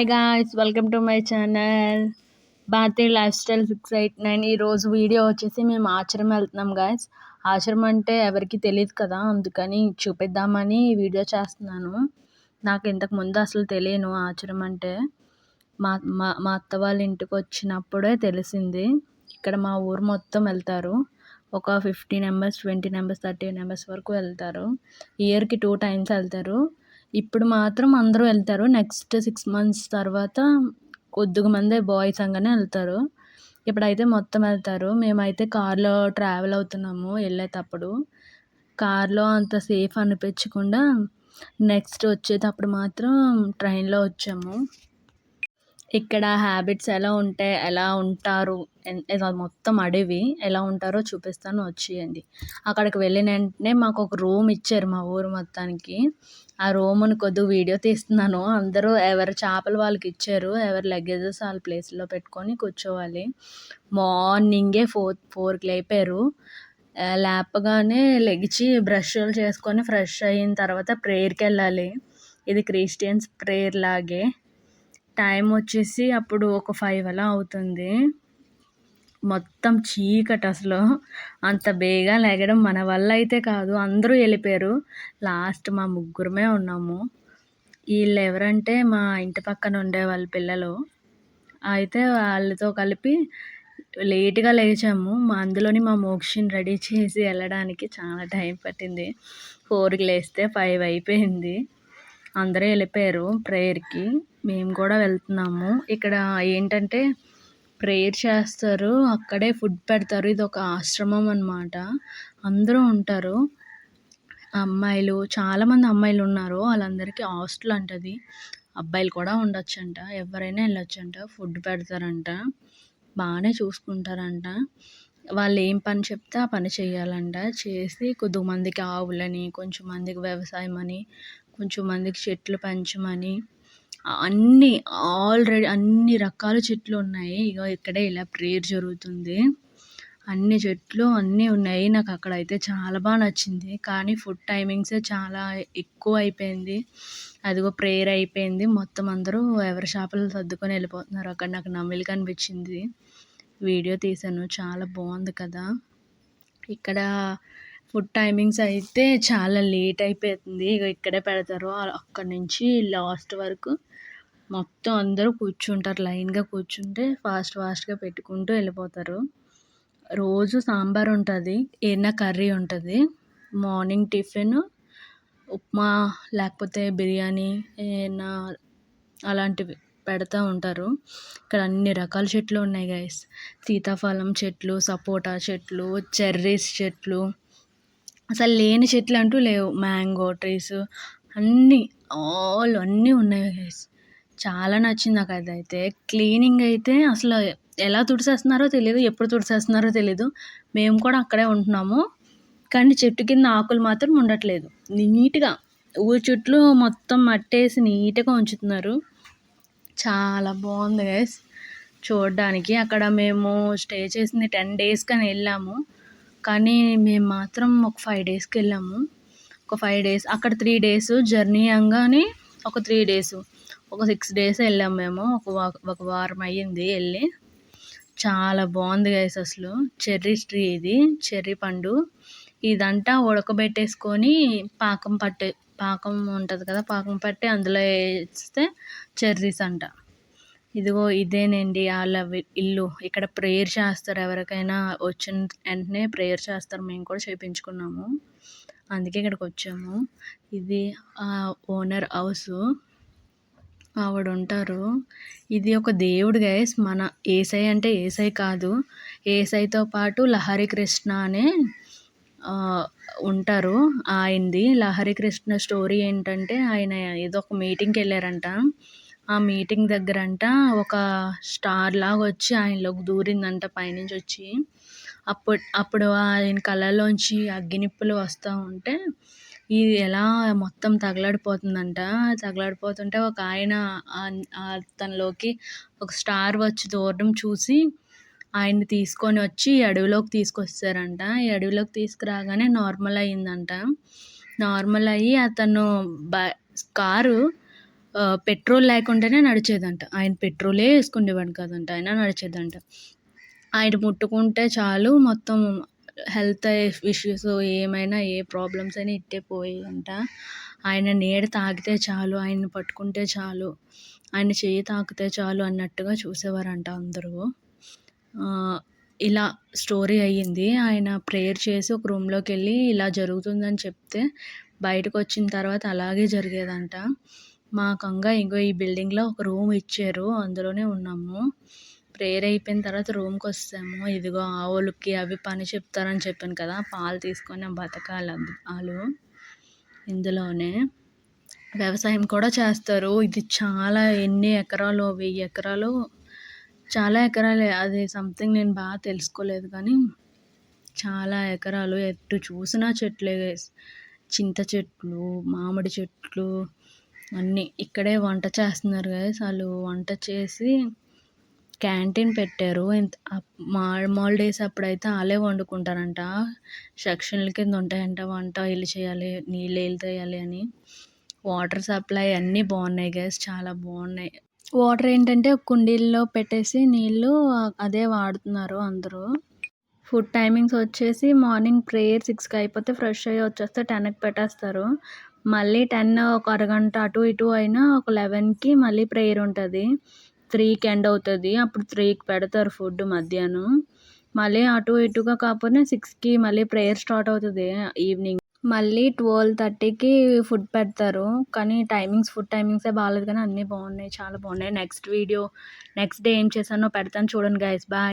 Hi guys welcome to my channel Bharatiya life style six eight nine ఈరోజు video వచ్చేసి మేము ఆశ్రమం వెళ్తున్నాం గాయస్ ఆశ్రమం అంటే ఎవరికి తెలియదు కదా అందుకని చూపిద్దామని వీడియో చేస్తున్నాను. నాకు ఇంతకు ముందు అసలు తెలియను ఆశ్రమం అంటే. మా మా మా అత్త వాళ్ళ ఇంటికి వచ్చినప్పుడే తెలిసింది. ఇక్కడ మా ఊరు మొత్తం వెళ్తారు. ఒక fifty members twenty members thirty members వరకు వెళ్తారు. ఇయర్కి టూ టైమ్స్ వెళ్తారు. ఇప్పుడు మాత్రం అందరూ వెళ్తారు. నెక్స్ట్ సిక్స్ మంత్స్ తర్వాత కొద్దిగా మందే బాయ్స్ అనగానే వెళ్తారు. ఇప్పుడైతే మొత్తం వెళ్తారు. మేమైతే కార్లో ట్రావెల్ అవుతున్నాము వెళ్ళేటప్పుడు. కార్లో అంత సేఫ్ అనిపించకుండా నెక్స్ట్ వచ్చేటప్పుడు మాత్రం ట్రైన్లో వచ్చాము. ఇక్కడ హ్యాబిట్స్ ఎలా ఉంటాయి ఎలా ఉంటారు? మొత్తం అడవి ఎలా ఉంటారో చూపిస్తాను వచ్చేయండి. అక్కడికి వెళ్ళిన వెంటనే మాకు ఒక రూమ్ ఇచ్చారు మా ఊరు మొత్తానికి. ఆ రూమ్ని కొద్దిగా వీడియో తీస్తున్నాను. అందరూ ఎవరు చేపలు వాళ్ళకి ఇచ్చారు ఎవరి లగేజెస్ వాళ్ళ ప్లేస్లో పెట్టుకొని కూర్చోవాలి. మార్నింగే ఫోర్ ఫోర్కి లేపారు. లేపగానే లెగిచి బ్రష్లు చేసుకొని ఫ్రెష్ అయిన తర్వాత ప్రేయర్కి వెళ్ళాలి. ఇది క్రిస్టియన్స్ ప్రేయర్ లాగే. టైం వచ్చేసి అప్పుడు ఒక ఫైవ్ అలా అవుతుంది. మొత్తం చీకటి అసలు. అంత బేగా లెగడం మన వల్ల అయితే కాదు. అందరూ వెళ్ళిపోయారు. లాస్ట్ మా ముగ్గురమే ఉన్నాము. వీళ్ళు ఎవరంటే మా ఇంటి పక్కన ఉండే వాళ్ళ పిల్లలు. అయితే వాళ్ళతో కలిపి లేట్గా లేచాము. మా అందులోని మా మోక్షిని రెడీ చేసి వెళ్ళడానికి చాలా టైం పట్టింది. ఫోర్కి లేస్తే ఫైవ్ అయిపోయింది. అందరూ వెళ్ళిపోయారు ప్రేయర్కి మేము కూడా వెళ్తున్నాము. ఇక్కడ ఏంటంటే ప్రేయర్ చేస్తారు. అక్కడే ఫుడ్ పెడతారు. ఇది ఒక ఆశ్రమం అనమాట అందరూ ఉంటారు. అమ్మాయిలు చాలామంది అమ్మాయిలు ఉన్నారు. వాళ్ళందరికీ హాస్టల్ అంటది. అబ్బాయిలు కూడా ఉండొచ్చంట. ఎవరైనా వెళ్ళొచ్చంట. ఫుడ్ పెడతారంట. బాగానే చూసుకుంటారంట. వాళ్ళు ఏం పని చెప్తే ఆ పని చేయాలంట. చేసి కొద్ది మందికి ఆవులని కొంచెం మందికి వ్యవసాయం అని కొంచెం మందికి చెట్లు పెంచమని అన్నీ ఆల్రెడీ అన్ని రకాల చెట్లు ఉన్నాయి. ఇగో ఇక్కడే ఇలా ప్రేయర్ జరుగుతుంది. అన్ని చెట్లు అన్నీ ఉన్నాయి. నాకు అక్కడ అయితే చాలా బాగా నచ్చింది. కానీ ఫుడ్ టైమింగ్స్ చాలా ఎక్కువ అయిపోయింది. అదిగో ప్రేయర్ అయిపోయింది. మొత్తం అందరూ ఎవరి చేపలు సర్దుకొని వెళ్ళిపోతున్నారు. అక్కడ నాకు నమిలి కనిపించింది వీడియో తీశాను. చాలా బాగుంది కదా. ఇక్కడ ఫుడ్ టైమింగ్స్ అయితే చాలా లేట్ అయిపోతుంది. ఇక ఇక్కడే పెడతారు. అక్కడి నుంచి లాస్ట్ వరకు మొత్తం అందరూ కూర్చుంటారు. లైన్గా కూర్చుంటే ఫాస్ట్ ఫాస్ట్గా పెట్టుకుంటూ వెళ్ళిపోతారు. రోజు సాంబార్ ఉంటుంది ఏదైనా కర్రీ ఉంటుంది. మార్నింగ్ టిఫిన్ ఉప్మా లేకపోతే బిర్యానీ ఏదైనా అలాంటివి పెడతా ఉంటారు. ఇక్కడ అన్ని రకాల చెట్లు ఉన్నాయి గైస్ సీతాఫలం చెట్లు సపోటా చెట్లు చెర్రీస్ చెట్లు అసలు లేని చెట్లు అంటూ లేవు. మ్యాంగో ట్రీస్ అన్నీ ఆల్ అన్నీ ఉన్నాయి గైస్ చాలా నచ్చింది నాకు అదైతే క్లీనింగ్ అయితే అసలు ఎలా తుడిచేస్తున్నారో తెలియదు ఎప్పుడు తుడిచేస్తున్నారో తెలియదు మేము కూడా అక్కడే ఉంటున్నాము. కానీ చెట్టు కింద ఆకులు మాత్రం ఉండట్లేదు. నీట్గా ఊరి చుట్టూ మొత్తం మట్టేసి నీట్గా ఉంచుతున్నారు. చాలా బాగుంది గైస్ చూడడానికి అక్కడ మేము స్టే చేసింది టెన్ డేస్ కానీ వెళ్ళాము. కానీ మేము మాత్రం ఒక ఫైవ్ డేస్కి వెళ్ళాము. ఒక ఫైవ్ డేస్ అక్కడ త్రీ డేస్ జర్నీ అనగానే ఒక త్రీ డేస్ ఒక సిక్స్ డేస్ వెళ్ళాము మేము. ఒక ఒక వారం అయ్యింది వెళ్ళి. చాలా బాగుంది గైస్ అసలు. చెర్రీ ట్రీ ఇది చెర్రీ పండు. ఇదంతా ఉడకబెట్టేసుకొని పాకం పట్టే పాకం ఉంటుంది కదా పాకం పట్టి అందులో వేస్తే చెర్రీస్ అంట. ఇదిగో ఇదేనండి వాళ్ళ ఇల్లు. ఇక్కడ ప్రేయర్ చేస్తారు ఎవరికైనా వచ్చిన వెంటనే ప్రేయర్ చేస్తారు. మేము కూడా చేయించుకున్నాము అందుకే ఇక్కడికి వచ్చాము. ఇది ఓనర్ హౌస్. ఆవిడ ఉంటారు ఇది ఒక దేవుడు గైస్ మన ఏసై అంటే ఏసై కాదు. ఏసైతో పాటు లహరి కృష్ణ అనే ఉంటారు ఆయనది. లహరి కృష్ణ స్టోరీ ఏంటంటే ఆయన ఏదో ఒక మీటింగ్కి వెళ్ళారంట. ఆ మీటింగ్ దగ్గరంట ఒక స్టార్ లాగా వచ్చి ఆయనలోకి దూరిందంట పైనుంచి వచ్చి అప్పుడు అప్పుడు ఆయన కళ్ళలోంచి అగ్గినిప్పులు వస్తూ ఉంటే ఇది ఎలా మొత్తం తగలడిపోతుందంట. తగలడిపోతుంటే ఒక ఆయన తనలోకి ఒక స్టార్ వచ్చి దూరడం చూసి ఆయన్ని తీసుకొని వచ్చి అడవిలోకి తీసుకొచ్చారంట ఈ అడవిలోకి తీసుకురాగానే నార్మల్ అయ్యిందంట. నార్మల్ అయ్యి అతను బ కారు పెట్రోల్ లేకుండానే నడిచేదంట. ఆయన పెట్రోలే వేసుకునేవాడు కాదంట ఆయన నడిచేదంట. ఆయన ముట్టుకుంటే చాలు మొత్తం హెల్త్ ఇష్యూస్ ఏమైనా ఏ ప్రాబ్లమ్స్ అయినా ఇట్టే పోయేయంట ఆయన నీడ తాకితే చాలు ఆయన పట్టుకుంటే చాలు ఆయన చెయ్యి తాకితే చాలు అన్నట్టుగా చూసేవారంట అందరూ. ఇలా స్టోరీ అయ్యింది. ఆయన ప్రేయర్ చేసి ఒక రూమ్లోకి వెళ్ళి ఇలా జరుగుతుందని చెప్తే బయటకు వచ్చిన తర్వాత అలాగే జరిగేదంట. మాకంగా ఇంకో ఈ బిల్డింగ్లో ఒక రూమ్ ఇచ్చారు. అందులోనే ఉన్నాము. ప్రేయర్ అయిపోయిన తర్వాత రూమ్కి వస్తాము. ఇదిగో ఆవులకి అవి పని చెప్తారని చెప్పాను కదా పాలు తీసుకొని బతకాలి వాళ్ళు ఇందులోనే. వ్యవసాయం కూడా చేస్తారు. ఇది చాలా ఎన్ని ఎకరాలు? వెయ్యి ఎకరాలు? చాలా ఎకరాలే. అది సంథింగ్ నేను బాగా తెలుసుకోలేదు కానీ చాలా ఎకరాలు. ఎటు చూసినా చెట్లే చింత చెట్లు మామిడి చెట్లు అన్నీ. ఇక్కడే వంట చేస్తున్నారు గైస్ వాళ్ళు వంట చేసి క్యాంటీన్ పెట్టారు. ఇంత మాల్ డేస్ అప్పుడైతే వాళ్ళే వండుకుంటారంట. సెక్షన్ల కింద ఉంటాయంట వంట. వీళ్ళు చేయాలి నీళ్ళు వీళ్ళు తేయాలి అని. వాటర్ సప్లై అన్నీ బాగున్నాయి గైస్ చాలా బాగున్నాయి. వాటర్ ఏంటంటే కుండీల్లో పెట్టేసి నీళ్ళు అదే వాడుతున్నారు అందరూ. ఫుడ్ టైమింగ్స్ వచ్చేసి మార్నింగ్ ప్రేయర్ సిక్స్కి అయిపోతే ఫ్రెష్ అయ్యి వచ్చేస్తే టెన్కి పెట్టేస్తారు. మళ్ళీ టెన్ ఒక అరగంట అటు ఇటు అయినా ఒక లెవెన్కి మళ్ళీ ప్రేయర్ ఉంటుంది. త్రీకి ఎండ్ అవుతుంది. అప్పుడు త్రీకి పెడతారు ఫుడ్ మధ్యాహ్నం. మళ్ళీ అటు ఇటుగా కాకపోతే సిక్స్కి మళ్ళీ ప్రేయర్ స్టార్ట్ అవుతుంది ఈవినింగ్. మళ్ళీ ట్వెల్వ్ థర్టీకి ఫుడ్ పెడతారు. కానీ టైమింగ్స్ ఫుడ్ టైమింగ్సే బాగాలేదు కానీ అన్నీ బాగున్నాయి. చాలా బాగున్నాయి. నెక్స్ట్ వీడియో నెక్స్ట్ డే ఏం చేశానో పెడతాను చూడండి గైస్ బాయ్